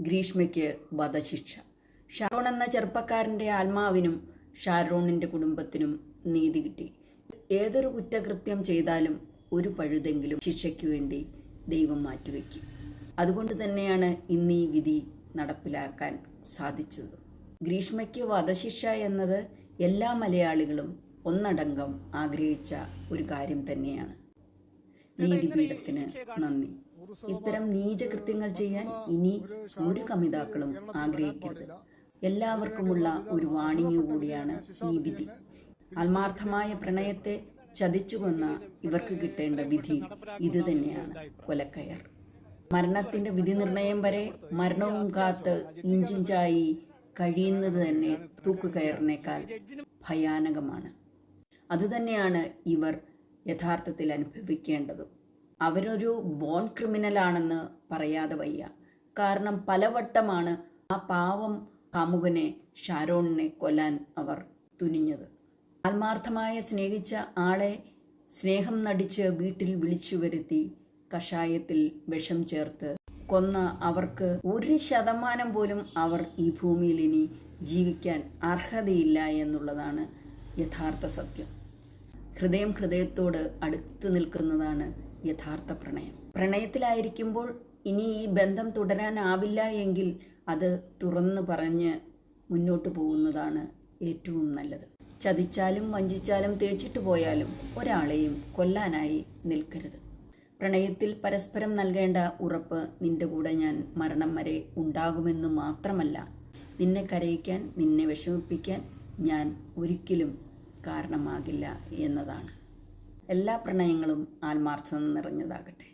ഗ്രീഷ്മയ്ക്ക് വധശിക്ഷ. ഷാരോൺ എന്ന ചെറുപ്പക്കാരന്റെ ആത്മാവിനും ഷാരോണിന്റെ കുടുംബത്തിനും നീതി കിട്ടി. ഏതൊരു കുറ്റകൃത്യം ചെയ്താലും ഒരു പഴുതെങ്കിലും ശിക്ഷയ്ക്ക് വേണ്ടി ദൈവം മാറ്റിവെക്കും. അതുകൊണ്ട് തന്നെയാണ് ഇന്ന് ഈ വിധി നടപ്പിലാക്കാൻ സാധിച്ചത്. ഗ്രീഷ്മയ്ക്ക് വധശിക്ഷ എന്നത് എല്ലാ മലയാളികളും ഒന്നടങ്കം ആഗ്രഹിച്ച ഒരു കാര്യം തന്നെയാണ്. നീതിപീഠത്തിന് നന്ദി. ഇത്തരം നീചകൃത്യങ്ങൾ ചെയ്യാൻ ഇനി ഒരു കമിതാക്കളും ആഗ്രഹിക്കരുത്. എല്ലാവർക്കുമുള്ള ഒരു വാണിംഗ് കൂടിയാണ് ഈ വിധി. ആത്മാർത്ഥമായ പ്രണയത്തെ ചതിച്ചുകൊന്ന ഇവർക്ക് കിട്ടേണ്ട വിധി ഇത് തന്നെയാണ്. കൊലക്കയർ. മരണത്തിന്റെ വിധി നിർണയം വരെ മരണവും കാത്ത് ഇഞ്ചിഞ്ചായി കഴിയുന്നത് തന്നെ തൂക്കുകയറിനേക്കാൾ ഭയാനകമാണ്. അതുതന്നെയാണ് ഇവർ യഥാർത്ഥത്തിൽ അനുഭവിക്കേണ്ടതും. അവരൊരു ബോൺ ക്രിമിനലാണെന്ന് പറയാതെ വയ്യ. കാരണം പലവട്ടമാണ് ആ പാവം കാമുകനെ ഷാരോണിനെ കൊല്ലാൻ അവർ തുനിഞ്ഞത്. ആത്മാർത്ഥമായ സ്നേഹിച്ച ആളെ സ്നേഹം നടിച്ച് വീട്ടിൽ വിളിച്ചു വരുത്തി കഷായത്തിൽ വിഷം ചേർത്ത് കൊന്ന അവർക്ക് ഒരു ശതമാനം പോലും അവർ ഈ ഭൂമിയിൽ ഇനി ജീവിക്കാൻ അർഹതയില്ല എന്നുള്ളതാണ് യഥാർത്ഥ സത്യം. ഹൃദയം ഹൃദയത്തോട് അടുത്ത് നിൽക്കുന്നതാണ് യഥാർത്ഥ പ്രണയം. പ്രണയത്തിലായിരിക്കുമ്പോൾ ഇനി ഈ ബന്ധം തുടരാനാവില്ല എങ്കിൽ അത് തുറന്നു പറഞ്ഞ് മുന്നോട്ട് പോകുന്നതാണ് ഏറ്റവും നല്ലത്. ചതിച്ചാലും വഞ്ചിച്ചാലും തേച്ചിട്ട് പോയാലും ഒരാളെയും കൊല്ലാനായി നിൽക്കരുത്. പ്രണയത്തിൽ പരസ്പരം നൽകേണ്ട ഉറപ്പ് നിന്റെ കൂടെ ഞാൻ മരണം വരെ ഉണ്ടാകുമെന്ന് മാത്രമല്ല നിന്നെ കരയിക്കാൻ നിന്നെ വിഷമിപ്പിക്കാൻ ഞാൻ ഒരിക്കലും കാരണമാകില്ല എന്നതാണ്. എല്ലാ പ്രണയങ്ങളും ആത്മാർത്ഥം നിറഞ്ഞതാകട്ടെ.